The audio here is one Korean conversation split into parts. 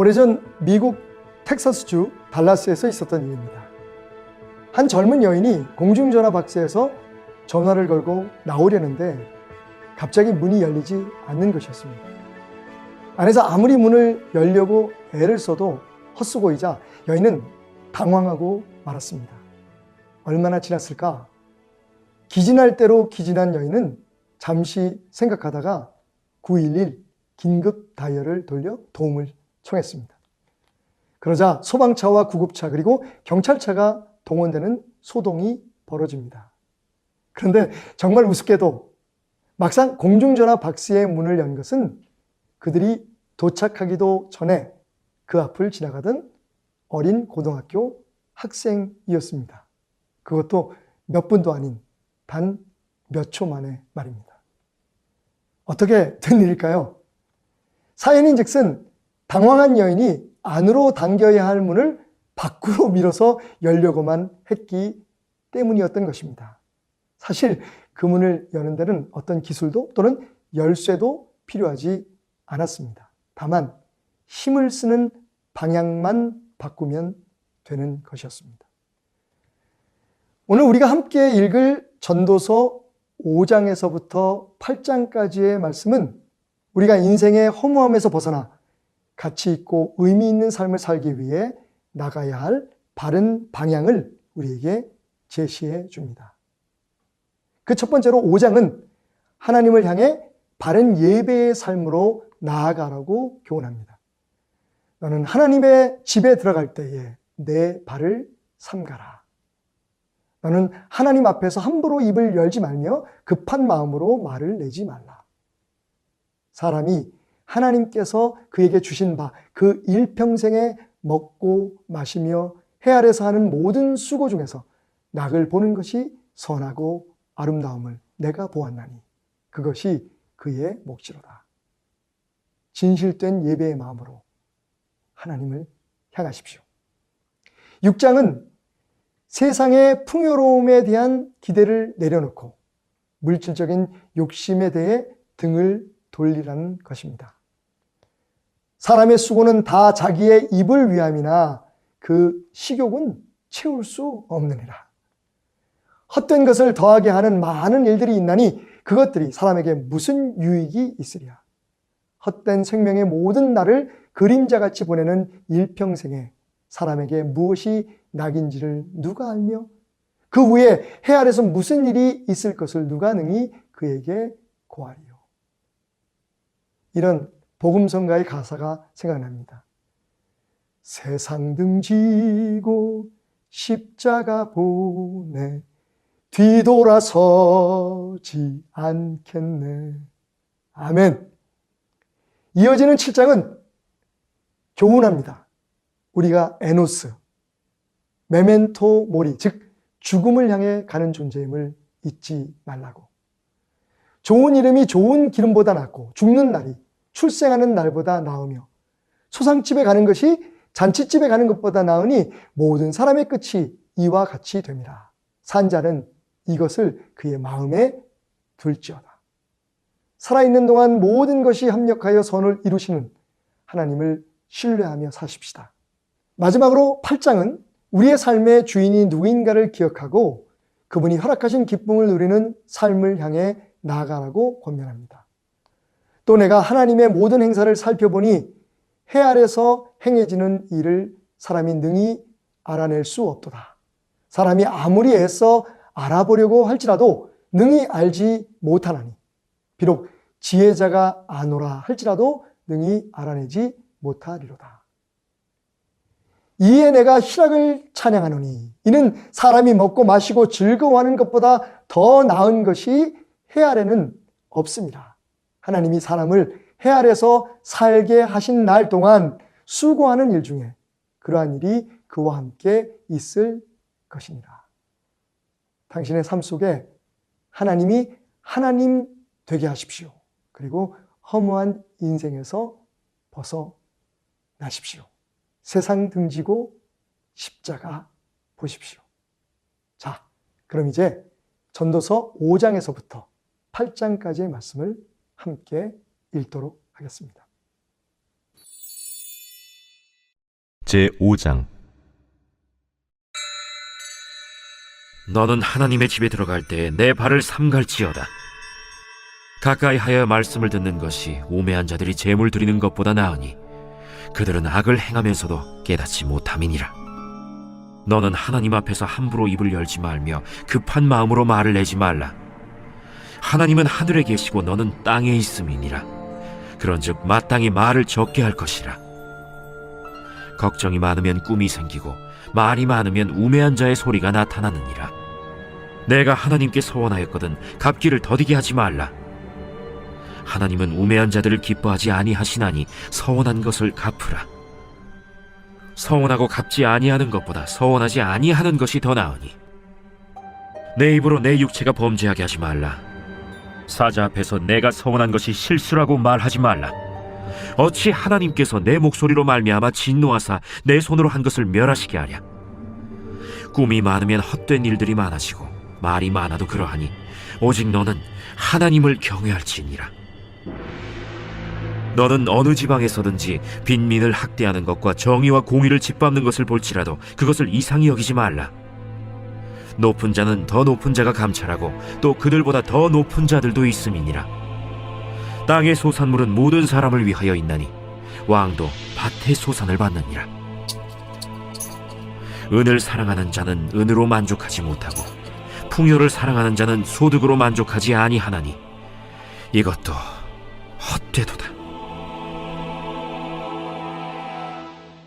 오래전 미국 텍사스주 달라스에서 있었던 일입니다. 한 젊은 여인이 공중전화 박스에서 전화를 걸고 나오려는데 갑자기 문이 열리지 않는 것이었습니다. 안에서 아무리 문을 열려고 애를 써도 헛수고이자 여인은 당황하고 말았습니다. 얼마나 지났을까? 기진할 대로 기진한 여인은 잠시 생각하다가 911 긴급 다이얼을 돌려 도움을 청했습니다. 그러자 소방차와 구급차 그리고 경찰차가 동원되는 소동이 벌어집니다. 그런데 정말 우습게도 막상 공중전화 박스의 문을 연 것은 그들이 도착하기도 전에 그 앞을 지나가던 어린 고등학교 학생이었습니다. 그것도 몇 분도 아닌 단 몇 초 만의 말입니다. 어떻게 된 일일까요? 사연인 즉슨 당황한 여인이 안으로 당겨야 할 문을 밖으로 밀어서 열려고만 했기 때문이었던 것입니다. 사실 그 문을 여는 데는 어떤 기술도 또는 열쇠도 필요하지 않았습니다. 다만 힘을 쓰는 방향만 바꾸면 되는 것이었습니다. 오늘 우리가 함께 읽을 전도서 5장에서부터 8장까지의 말씀은 우리가 인생의 허무함에서 벗어나 가치 있고 의미 있는 삶을 살기 위해 나가야 할 바른 방향을 우리에게 제시해 줍니다. 그 첫 번째로 5장은 하나님을 향해 바른 예배의 삶으로 나아가라고 교훈합니다. 너는 하나님의 집에 들어갈 때에 내 발을 삼가라. 너는 하나님 앞에서 함부로 입을 열지 말며 급한 마음으로 말을 내지 말라. 사람이 하나님께서 그에게 주신 바 그 일평생에 먹고 마시며 해 아래서 하는 모든 수고 중에서 낙을 보는 것이 선하고 아름다움을 내가 보았나니 그것이 그의 몫이로다. 진실된 예배의 마음으로 하나님을 향하십시오. 6장은 세상의 풍요로움에 대한 기대를 내려놓고 물질적인 욕심에 대해 등을 돌리라는 것입니다. 사람의 수고는 다 자기의 입을 위함이나 그 식욕은 채울 수 없느니라. 헛된 것을 더하게 하는 많은 일들이 있나니 그것들이 사람에게 무슨 유익이 있으랴. 헛된 생명의 모든 날을 그림자같이 보내는 일평생에 사람에게 무엇이 낙인지를 누가 알며 그 후에 해 아래서 무슨 일이 있을 것을 누가 능히 그에게 고하리요. 이런 복음성가의 가사가 생각납니다. 세상 등지고 십자가 보내 뒤돌아서지 않겠네. 아멘. 이어지는 7장은 교훈합니다. 우리가 에노스, 메멘토 모리, 즉 죽음을 향해 가는 존재임을 잊지 말라고. 좋은 이름이 좋은 기름보다 낫고 죽는 날이 출생하는 날보다 나으며 소상집에 가는 것이 잔치집에 가는 것보다 나으니 모든 사람의 끝이 이와 같이 됩니다. 산자는 이것을 그의 마음에 둘지어다. 살아있는 동안 모든 것이 합력하여 선을 이루시는 하나님을 신뢰하며 사십시다. 마지막으로 8장은 우리의 삶의 주인이 누구인가를 기억하고 그분이 허락하신 기쁨을 누리는 삶을 향해 나아가라고 권면합니다. 또 내가 하나님의 모든 행사를 살펴보니 해 아래서 행해지는 일을 사람이 능히 알아낼 수 없도다. 사람이 아무리 애써 알아보려고 할지라도 능히 알지 못하나니 비록 지혜자가 아노라 할지라도 능히 알아내지 못하리로다. 이에 내가 희락을 찬양하노니 이는 사람이 먹고 마시고 즐거워하는 것보다 더 나은 것이 해 아래는 없습니다. 하나님이 사람을 해 아래서 살게 하신 날 동안 수고하는 일 중에 그러한 일이 그와 함께 있을 것이니라. 당신의 삶 속에 하나님이 하나님 되게 하십시오. 그리고 허무한 인생에서 벗어나십시오. 세상 등지고 십자가 보십시오. 자, 그럼 이제 전도서 5장에서부터 8장까지의 말씀을 함께 읽도록 하겠습니다. 제5장 너는 하나님의 집에 들어갈 때 내 발을 삼갈지어다. 가까이 하여 말씀을 듣는 것이 우매한 자들이 재물 드리는 것보다 나으니 그들은 악을 행하면서도 깨닫지 못함이니라. 너는 하나님 앞에서 함부로 입을 열지 말며 급한 마음으로 말을 내지 말라. 하나님은 하늘에 계시고 너는 땅에 있음이니라. 그런즉 마땅히 말을 적게 할 것이라. 걱정이 많으면 꿈이 생기고 말이 많으면 우매한 자의 소리가 나타나느니라. 내가 하나님께 서원하였거든 갚기를 더디게 하지 말라. 하나님은 우매한 자들을 기뻐하지 아니하시나니 서원한 것을 갚으라. 서원하고 갚지 아니하는 것보다 서원하지 아니하는 것이 더 나으니 내 입으로 내 육체가 범죄하게 하지 말라. 사자 앞에서 내가 서원한 것이 실수라고 말하지 말라. 어찌 하나님께서 내 목소리로 말미암아 진노하사 내 손으로 한 것을 멸하시게 하랴. 꿈이 많으면 헛된 일들이 많아지고 말이 많아도 그러하니 오직 너는 하나님을 경외할지니라. 너는 어느 지방에서든지 빈민을 학대하는 것과 정의와 공의를 짓밟는 것을 볼지라도 그것을 이상히 여기지 말라. 높은 자는 더 높은 자가 감찰하고 또 그들보다 더 높은 자들도 있음이니라. 땅의 소산물은 모든 사람을 위하여 있나니 왕도 밭의 소산을 받느니라. 은을 사랑하는 자는 은으로 만족하지 못하고 풍요를 사랑하는 자는 소득으로 만족하지 아니하나니 이것도 헛되도다.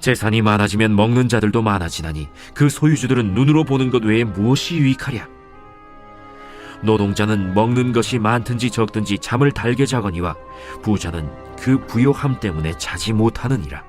재산이 많아지면 먹는 자들도 많아지나니 그 소유주들은 눈으로 보는 것 외에 무엇이 유익하랴? 노동자는 먹는 것이 많든지 적든지 잠을 달게 자거니와 부자는 그 부요함 때문에 자지 못하느니라.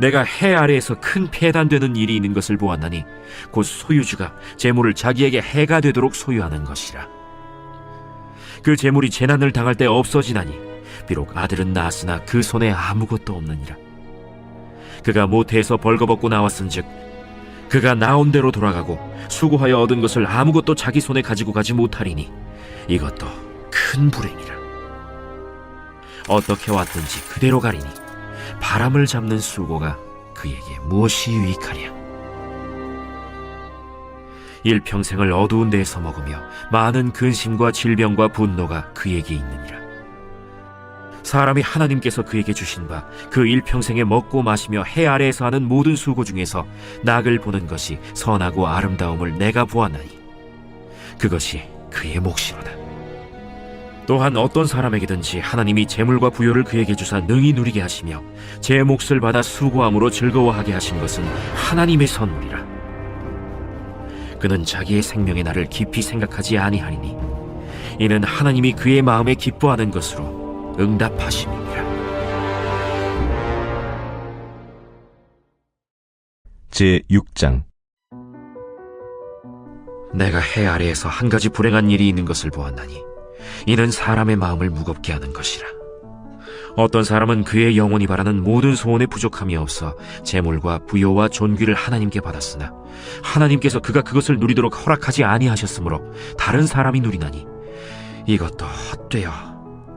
내가 해 아래에서 큰 폐단되는 일이 있는 것을 보았나니 곧 소유주가 재물을 자기에게 해가 되도록 소유하는 것이라. 그 재물이 재난을 당할 때 없어지나니 비록 아들은 낳았으나 그 손에 아무것도 없느니라. 그가 모태에서 벌거벗고 나왔은즉 그가 나온 대로 돌아가고 수고하여 얻은 것을 아무것도 자기 손에 가지고 가지 못하리니 이것도 큰 불행이라. 어떻게 왔든지 그대로 가리니 바람을 잡는 수고가 그에게 무엇이 유익하랴. 일평생을 어두운 데에서 먹으며 많은 근심과 질병과 분노가 그에게 있느니라. 사람이 하나님께서 그에게 주신 바 그 일평생에 먹고 마시며 해 아래에서 하는 모든 수고 중에서 낙을 보는 것이 선하고 아름다움을 내가 보았나니 그것이 그의 몫이로다. 또한 어떤 사람에게든지 하나님이 재물과 부요를 그에게 주사 능히 누리게 하시며 제 몫을 받아 수고함으로 즐거워하게 하신 것은 하나님의 선물이라. 그는 자기의 생명의 날을 깊이 생각하지 아니하리니 이는 하나님이 그의 마음에 기뻐하는 것으로 응답하심이니라. 제 6장 내가 해 아래에서 한 가지 불행한 일이 있는 것을 보았나니 이는 사람의 마음을 무겁게 하는 것이라. 어떤 사람은 그의 영혼이 바라는 모든 소원에 부족함이 없어 재물과 부요와 존귀를 하나님께 받았으나 하나님께서 그가 그것을 누리도록 허락하지 아니하셨으므로 다른 사람이 누리나니 이것도 헛되어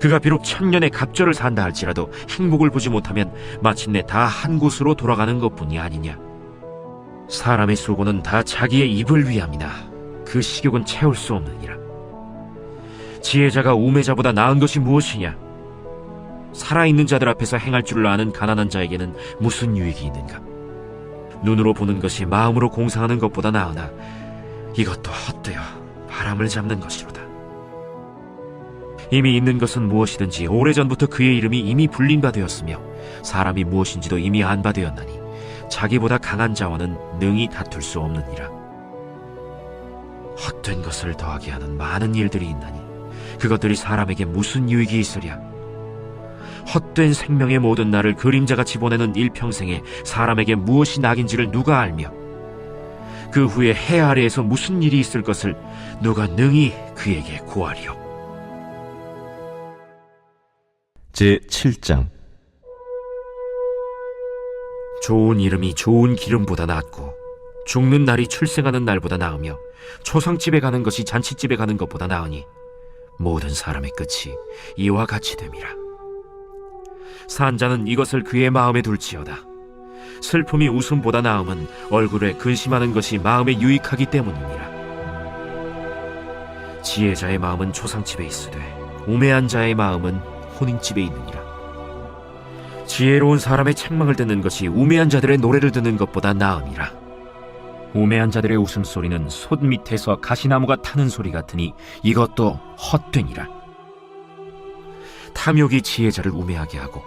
그가 비록 천년의 갑절을 산다 할지라도 행복을 보지 못하면 마침내 다 한 곳으로 돌아가는 것뿐이 아니냐 사람의 수고는 다 자기의 입을 위함이나 그 식욕은 채울 수 없느니라 지혜자가 우매자보다 나은 것이 무엇이냐? 살아있는 자들 앞에서 행할 줄을 아는 가난한 자에게는 무슨 유익이 있는가? 눈으로 보는 것이 마음으로 공상하는 것보다 나으나 이것도 헛되어 바람을 잡는 것이로다. 이미 있는 것은 무엇이든지 오래전부터 그의 이름이 이미 불린 바 되었으며 사람이 무엇인지도 이미 안 바 되었나니 자기보다 강한 자와는 능히 다툴 수 없느니라. 헛된 것을 더하게 하는 많은 일들이 있나니 그것들이 사람에게 무슨 유익이 있으랴? 헛된 생명의 모든 날을 그림자가 집어내는 일평생에 사람에게 무엇이 낙인지를 누가 알며 그 후에 해 아래에서 무슨 일이 있을 것을 누가 능히 그에게 고하리요. 제 7장 좋은 이름이 좋은 기름보다 낫고 죽는 날이 출생하는 날보다 나으며 초상집에 가는 것이 잔치집에 가는 것보다 나으니 모든 사람의 끝이 이와 같이 됨이라. 산자는 이것을 그의 마음에 둘지어다. 슬픔이 웃음보다 나음은 얼굴에 근심하는 것이 마음에 유익하기 때문이니라. 지혜자의 마음은 초상집에 있으되 우매한 자의 마음은 혼인집에 있느니라. 지혜로운 사람의 책망을 듣는 것이 우매한 자들의 노래를 듣는 것보다 나음이라. 우매한 자들의 웃음소리는 솥 밑에서 가시나무가 타는 소리 같으니 이것도 헛되니라. 탐욕이 지혜자를 우매하게 하고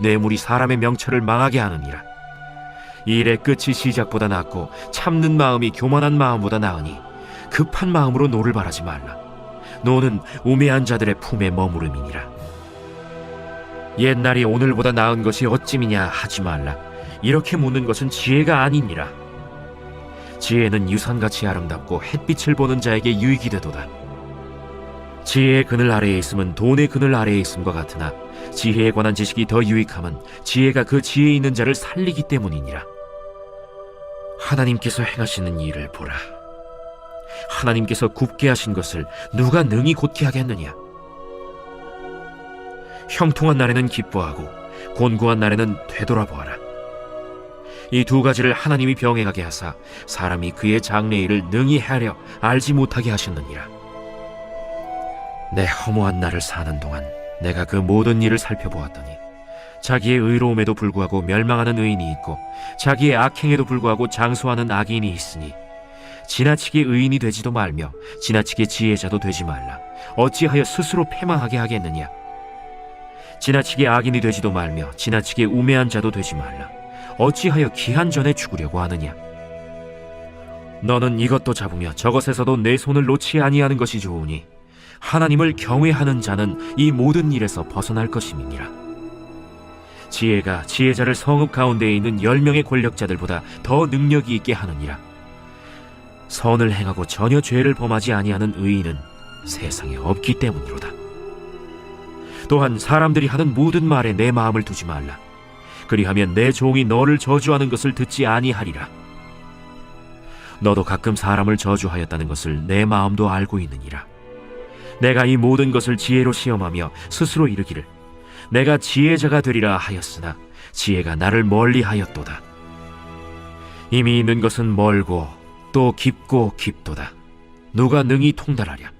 뇌물이 사람의 명철을 망하게 하느니라. 일의 끝이 시작보다 낫고 참는 마음이 교만한 마음보다 나으니 급한 마음으로 노를 바라지 말라. 노는 우매한 자들의 품에 머무름이니라. 옛날이 오늘보다 나은 것이 어찌미냐 하지 말라. 이렇게 묻는 것은 지혜가 아니니라. 지혜는 유산같이 아름답고 햇빛을 보는 자에게 유익이 되도다. 지혜의 그늘 아래에 있음은 돈의 그늘 아래에 있음과 같으나 지혜에 관한 지식이 더 유익함은 지혜가 그 지혜 있는 자를 살리기 때문이니라. 하나님께서 행하시는 일을 보라. 하나님께서 굽게 하신 것을 누가 능히 곧게 하겠느냐? 형통한 날에는 기뻐하고 곤고한 날에는 되돌아보아라. 이 두 가지를 하나님이 병행하게 하사 사람이 그의 장래일을 능히 헤아려 알지 못하게 하셨느니라. 내 허무한 날을 사는 동안 내가 그 모든 일을 살펴보았더니 자기의 의로움에도 불구하고 멸망하는 의인이 있고 자기의 악행에도 불구하고 장수하는 악인이 있으니 지나치게 의인이 되지도 말며 지나치게 지혜자도 되지 말라. 어찌하여 스스로 패망하게 하겠느냐? 지나치게 악인이 되지도 말며 지나치게 우매한 자도 되지 말라. 어찌하여 기한 전에 죽으려고 하느냐? 너는 이것도 잡으며 저것에서도 내 손을 놓지 아니하는 것이 좋으니 하나님을 경외하는 자는 이 모든 일에서 벗어날 것임이니라. 지혜가 지혜자를 성읍 가운데에 있는 열 명의 권력자들보다 더 능력이 있게 하느니라. 선을 행하고 전혀 죄를 범하지 아니하는 의인은 세상에 없기 때문이로다. 또한 사람들이 하는 모든 말에 내 마음을 두지 말라. 그리하면 내 종이 너를 저주하는 것을 듣지 아니하리라. 너도 가끔 사람을 저주하였다는 것을 내 마음도 알고 있느니라. 내가 이 모든 것을 지혜로 시험하며 스스로 이르기를 내가 지혜자가 되리라 하였으나 지혜가 나를 멀리하였도다. 이미 있는 것은 멀고 또 깊고 깊도다. 누가 능히 통달하랴?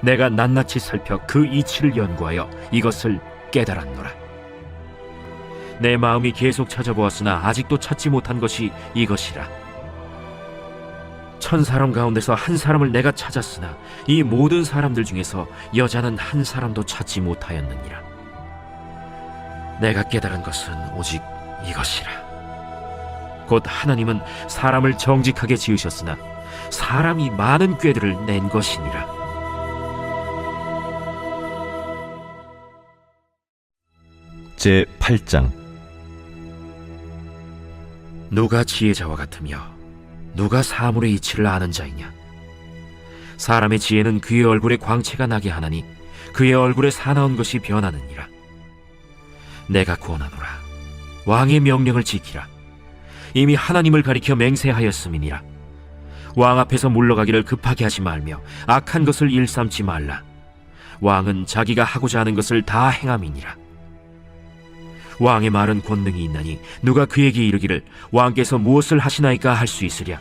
내가 낱낱이 살펴 그 이치를 연구하여 이것을 깨달았노라. 내 마음이 계속 찾아보았으나 아직도 찾지 못한 것이 이것이라. 천 사람 가운데서 한 사람을 내가 찾았으나 이 모든 사람들 중에서 여자는 한 사람도 찾지 못하였느니라. 내가 깨달은 것은 오직 이것이라. 곧 하나님은 사람을 정직하게 지으셨으나 사람이 많은 꾀들을 낸 것이니라. 제 8장 누가 지혜자와 같으며 누가 사물의 이치를 아는 자이냐? 사람의 지혜는 그의 얼굴에 광채가 나게 하나니 그의 얼굴에 사나운 것이 변하느니라. 내가 구원하노라. 왕의 명령을 지키라. 이미 하나님을 가리켜 맹세하였음이니라. 왕 앞에서 물러가기를 급하게 하지 말며 악한 것을 일삼지 말라. 왕은 자기가 하고자 하는 것을 다 행함이니라. 왕의 말은 권능이 있나니 누가 그에게 이르기를 왕께서 무엇을 하시나이까 할 수 있으랴.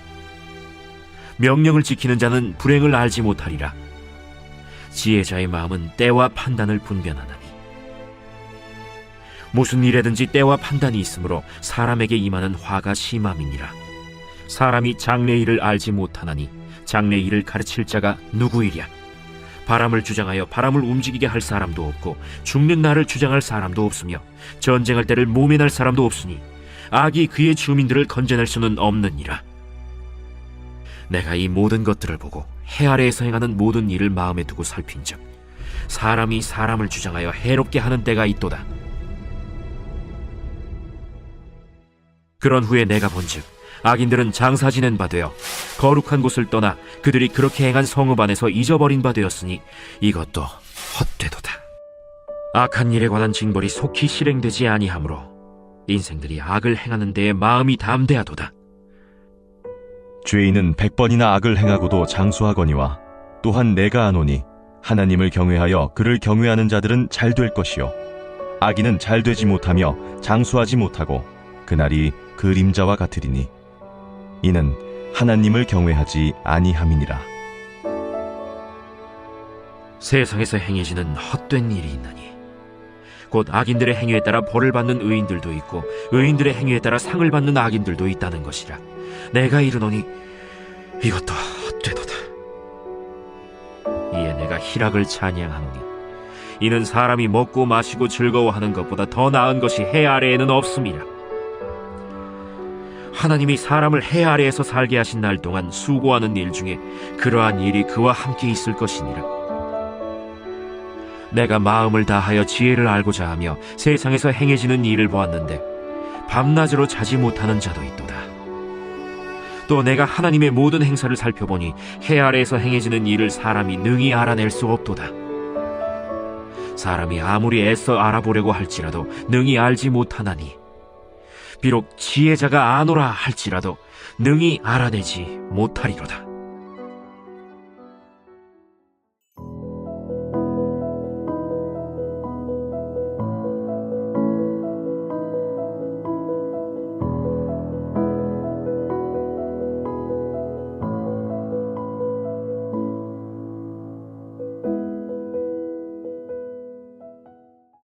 명령을 지키는 자는 불행을 알지 못하리라. 지혜자의 마음은 때와 판단을 분별하나니 무슨 일에든지 때와 판단이 있으므로 사람에게 임하는 화가 심함이니라. 사람이 장래 일을 알지 못하나니 장래 일을 가르칠 자가 누구이랴? 바람을 주장하여 바람을 움직이게 할 사람도 없고 죽는 날을 주장할 사람도 없으며 전쟁할 때를 모면할 사람도 없으니 악이 그의 주민들을 건져낼 수는 없느니라. 내가 이 모든 것들을 보고 해 아래에서 행하는 모든 일을 마음에 두고 살핀즉 사람이 사람을 주장하여 해롭게 하는 때가 있도다. 그런 후에 내가 본즉 악인들은 장사 지낸 바 되어 거룩한 곳을 떠나 그들이 그렇게 행한 성읍 안에서 잊어버린 바 되었으니 이것도 헛되도다. 악한 일에 관한 징벌이 속히 실행되지 아니하므로 인생들이 악을 행하는 데에 마음이 담대하도다. 죄인은 백번이나 악을 행하고도 장수하거니와 또한 내가 아노니 하나님을 경외하여 그를 경외하는 자들은 잘 될 것이요 악인은 잘 되지 못하며 장수하지 못하고 그날이 그림자와 같으리니 이는 하나님을 경외하지 아니함이니라. 세상에서 행해지는 헛된 일이 있나니 곧 악인들의 행위에 따라 벌을 받는 의인들도 있고 의인들의 행위에 따라 상을 받는 악인들도 있다는 것이라. 내가 이르노니 이것도 헛되도다. 이에 내가 희락을 찬양하노니 이는 사람이 먹고 마시고 즐거워하는 것보다 더 나은 것이 해 아래에는 없음이라 하나님이 사람을 해 아래에서 살게 하신 날 동안 수고하는 일 중에 그러한 일이 그와 함께 있을 것이니라 내가 마음을 다하여 지혜를 알고자 하며 세상에서 행해지는 일을 보았는데 밤낮으로 자지 못하는 자도 있도다. 또 내가 하나님의 모든 행사를 살펴보니 해 아래에서 행해지는 일을 사람이 능히 알아낼 수 없도다. 사람이 아무리 애써 알아보려고 할지라도 능히 알지 못하나니 비록 지혜자가 아노라 할지라도 능히 알아내지 못하리로다.